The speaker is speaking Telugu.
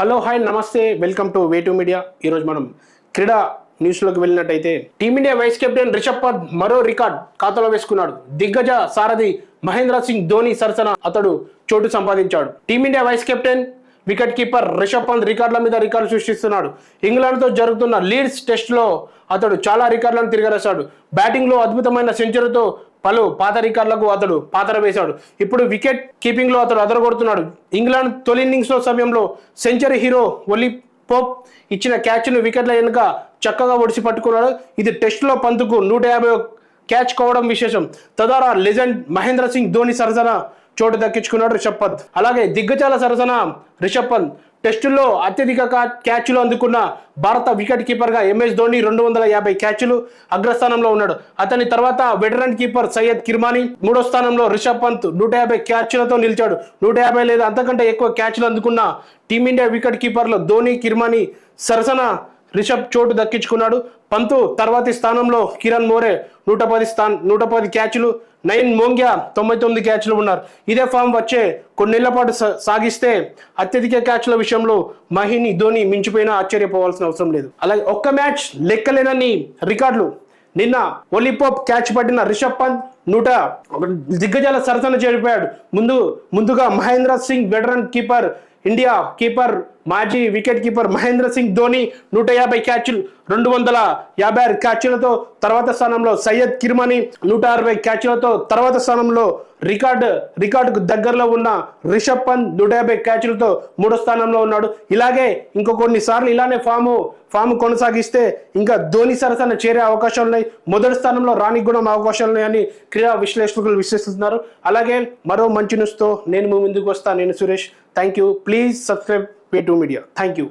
హలో హాయ్ నమస్తే welcome to way to media. ఈరోజు మనం క్రీడా న్యూస్లోకి వెళ్ళినట్టయితే team India vice captain Rishabh Pant మరో రికార్డ్ ఖాతాలో వేసుకున్నాడు. దిగ్గజ సారథి మహేంద్ర సింగ్ ధోని సరసన అతడు చోటు సంపాదించాడు. Team India vice captain wicket keeper Rishabh Pant రికార్డుల మీద రికార్డు సృష్టిస్తున్నాడు. ఇంగ్లాండ్తో జరుగుతున్న లీడ్స్ టెస్ట్లో అతడు చాలా రికార్డులను తిరగరేశాడు. బ్యాటింగ్లో అద్భుతమైన సెంచరీతో పలు పాత రికార్డులకు అతడు పాతర వేశాడు. ఇప్పుడు వికెట్ కీపింగ్లో అతడు అదరగొడుతున్నాడు. ఇంగ్లాండ్ తొలి ఇన్నింగ్స్లో సమయంలో సెంచరీ హీరో ఒలి పోప్ ఇచ్చిన క్యాచ్ను వికెట్ల వెనుక చక్కగా ఒడిసి పట్టుకున్నాడు. ఇది టెస్ట్లో పంతుకు నూట యాభై క్యాచ్ కోవడం విశేషం. తదారా లెజెండ్ మహేంద్ర సింగ్ ధోని సరసన చోటు దక్కించుకున్నాడు రిషబ్ పంత్. అలాగే దిగ్గజాల సరసన రిషబ్ పంత్. టెస్టుల్లో అత్యధిక క్యాచ్లు అందుకున్న భారత వికెట్ కీపర్గా ఎంఎస్ ధోని రెండు వందల యాభై క్యాచ్లు అగ్రస్థానంలో ఉన్నాడు. అతని తర్వాత వెటరన్ కీపర్ సయ్యద్ కిర్మానీ మూడో స్థానంలో రిషబ్ పంత్ నూట యాభై క్యాచ్లతో నిలిచాడు. నూట యాభై లేదా అంతకంటే ఎక్కువ క్యాచ్లు అందుకున్న టీమిండియా వికెట్ కీపర్లు ధోని కిర్మానీ సరసన రిషబ్ చోటు దక్కించుకున్నాడు. పంతు తర్వాతి స్థానంలో కిరణ్ మోరే నూట పది స్థాన్ నూట పది క్యాచ్లు నైన్ మోంగ్యా తొంభై తొమ్మిది క్యాచ్లు ఉన్నారు. ఇదే ఫామ్ వచ్చే కొన్నేళ్ళ పాటు సా- సాగిస్తే అత్యధిక క్యాచ్ల విషయంలో మహిని ధోని మించిపోయినా ఆశ్చర్యపోవాల్సిన అవసరం లేదు. అలాగే ఒక్క మ్యాచ్ లెక్కలేనని రికార్డులు. నిన్న ఒలిపోప్ క్యాచ్ పట్టిన రిషబ్ పంత్ నూట దిగ్గజాల సరసన చేరిపోయాడు. ముందు ముందుగా Mahendra Singh veteran keeper India keeper మాజీ వికెట్ కీపర్ మహేంద్ర సింగ్ ధోని నూట యాభై క్యాచ్లు రెండు వందల యాభై ఆరు క్యాచ్లతో తర్వాత స్థానంలో సయ్యద్ కిర్మని నూట అరవై క్యాచ్లతో తర్వాత స్థానంలో రికార్డు రికార్డుకు దగ్గరలో ఉన్న రిషబ్ పంత్ నూట యాభై క్యాచ్లతో మూడో స్థానంలో ఉన్నాడు. ఇలాగే ఇంకో కొన్నిసార్లు ఇలానే ఫాము ఫామ్ కొనసాగిస్తే ఇంకా ధోని సరసన చేరే అవకాశాలు ఉన్నాయి. మొదటి స్థానంలో రానికి కూడా అవకాశాలు ఉన్నాయని క్రీడా విశ్లేషకులు విశ్లేషిస్తున్నారు. అలాగే మరో మంచి న్యూస్తో నేను ముందుకు వస్తాను నేను Suresh. Thank you please subscribe pay to media thank you